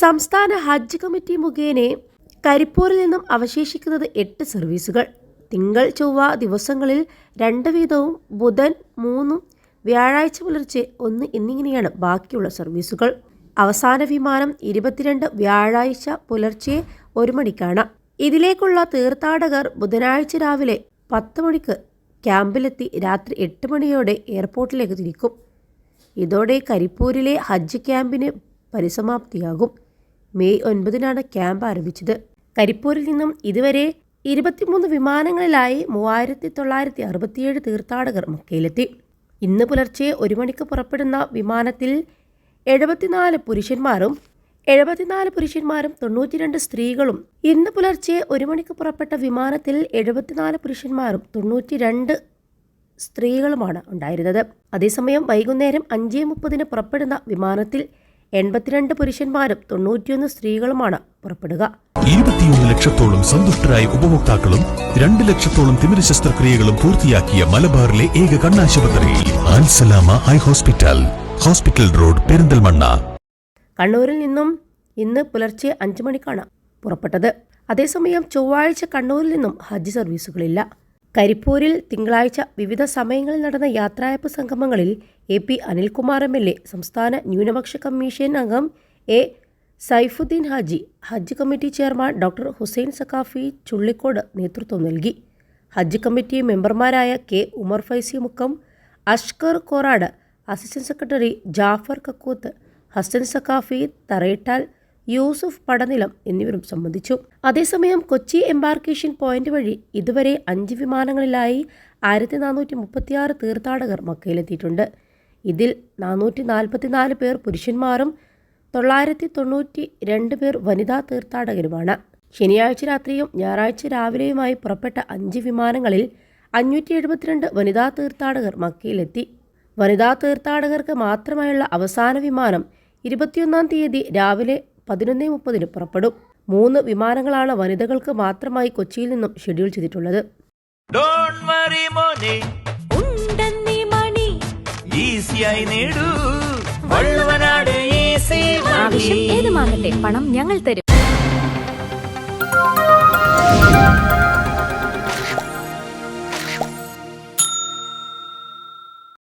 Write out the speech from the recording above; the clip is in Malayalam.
സംസ്ഥാന ഹജ്ജ് കമ്മിറ്റി മുഖേന കരിപ്പൂരിൽ നിന്നും അവശേഷിക്കുന്നത് എട്ട് സർവീസുകൾ. തിങ്കൾ ചൊവ്വ ദിവസങ്ങളിൽ രണ്ട് വീതവും ബുധൻ മൂന്നും വ്യാഴാഴ്ച പുലർച്ചെ ഒന്ന് എന്നിങ്ങനെയാണ് ബാക്കിയുള്ള സർവീസുകൾ. അവസാന വിമാനം ഇരുപത്തിരണ്ട് വ്യാഴാഴ്ച പുലർച്ചെ ഒരു മണിക്കാണ്. ഇതിലേക്കുള്ള തീർത്ഥാടകർ ബുധനാഴ്ച രാവിലെ പത്ത് മണിക്ക് ക്യാമ്പിലെത്തി രാത്രി എട്ട് മണിയോടെ എയർപോർട്ടിലേക്ക് തിരിക്കും. ഇതോടെ കരിപ്പൂരിലെ ഹജ്ജ് ക്യാമ്പിന് പരിസമാപ്തിയാകും. മെയ് ഒൻപതിനാണ് ക്യാമ്പ് ആരംഭിച്ചത്. കരിപ്പൂരിൽ നിന്നും ഇതുവരെ ഇരുപത്തിമൂന്ന് വിമാനങ്ങളിലായി മൂവായിരത്തി തൊള്ളായിരത്തി അറുപത്തിയേഴ് തീർത്ഥാടകർ മക്കയിലെത്തി. ഇന്ന് പുലർച്ചെ ഒരു മണിക്ക് പുറപ്പെടുന്ന വിമാനത്തിൽ എഴുപത്തിനാല് പുരുഷന്മാരും എഴുപത്തിനാല് പുരുഷന്മാരും തൊണ്ണൂറ്റിരണ്ട് സ്ത്രീകളും ഇന്ന് പുലർച്ചെ ഒരു മണിക്ക് പുറപ്പെട്ട വിമാനത്തിൽ എഴുപത്തിനാല് പുരുഷന്മാരും തൊണ്ണൂറ്റിരണ്ട് സ്ത്രീകളുമാണ് ഉണ്ടായിരുന്നത്. അതേസമയം വൈകുന്നേരം അഞ്ചേ മുപ്പതിന് പുറപ്പെടുന്ന വിമാനത്തിൽ എൺപത്തിരണ്ട് പുരുഷന്മാരും തൊണ്ണൂറ്റിയൊന്ന് സ്ത്രീകളുമാണ് പുറപ്പെടുക. ഇരുപത്തിയൊന്ന് ലക്ഷത്തോളം സന്തുഷ്ടരായ ഉപഭോക്താക്കളും രണ്ട് ലക്ഷത്തോളം തിമിര ശസ്ത്രക്രിയകളും പൂർത്തിയാക്കിയ മലബാറിലെ ഏക കണ്ണാശുപത്രി high hospital hospital road Perinthalmanna. കണ്ണൂരിൽ നിന്നും ഇന്ന് പുലർച്ചെ അഞ്ചു മണിക്കാണ് പുറപ്പെട്ടത്. അതേസമയം ചൊവ്വാഴ്ച കണ്ണൂരിൽ നിന്നും ഹജ്ജ് സർവീസുകളില്ല. കരിപ്പൂരിൽ തിങ്കളാഴ്ച വിവിധ സമയങ്ങളിൽ നടന്ന യാത്രായപ്പ് സംഗമങ്ങളിൽ A P Anilkumar M L A സംസ്ഥാന ന്യൂനപക്ഷ കമ്മീഷൻ അംഗം A Saifuddin Haji Hajj committee chairman doctor Hussain Saqafi Chullikode നേതൃത്വം നൽകി. ഹജ്ജ് കമ്മിറ്റി മെമ്പർമാരായ K Umar Faizi Mukkam Ashkar Korad assistant secretary Jafar Kakkuth Hasan Saqafi Tharayittal Yusuf Padanilam എന്നിവരും സംബന്ധിച്ചു. അതേസമയം കൊച്ചി എംബാർക്കേഷൻ പോയിന്റ് വഴി ഇതുവരെ അഞ്ച് വിമാനങ്ങളിലായി ആയിരത്തി നാനൂറ്റി മുപ്പത്തിയാറ് തീർത്ഥാടകർ മക്കയിലെത്തിയിട്ടുണ്ട്. ഇതിൽ നാനൂറ്റി നാൽപ്പത്തിനാല് പേർ പുരുഷന്മാരും തൊള്ളായിരത്തി തൊണ്ണൂറ്റി രണ്ട് പേർ വനിതാ തീർത്ഥാടകരുമാണ്. ശനിയാഴ്ച രാത്രിയും ഞായറാഴ്ച രാവിലെയുമായി പുറപ്പെട്ട അഞ്ച് വിമാനങ്ങളിൽ അഞ്ഞൂറ്റി എഴുപത്തിരണ്ട് വനിതാ തീർത്ഥാടകർ മക്കയിലെത്തി. വനിതാ തീർത്ഥാടകർക്ക് മാത്രമായുള്ള അവസാന വിമാനം ഇരുപത്തിയൊന്നാം തീയതി രാവിലെ പതിനൊന്ന് മുപ്പതിന് പുറപ്പെടും. മൂന്ന് വിമാനങ്ങളാണ് വനിതകൾക്ക് മാത്രമായി കൊച്ചിയിൽ നിന്നും ഷെഡ്യൂൾ ചെയ്തിട്ടുള്ളത്. ഡോണ്ട് വറി മോനെ. ഉണ്ടെന്നീ മണി. ഈസിയായി നേടൂ. വള്ളുവനാട് ഈസി ആവശ്യം ഏതുമാകട്ടെ പണം ഞങ്ങൾ തരും.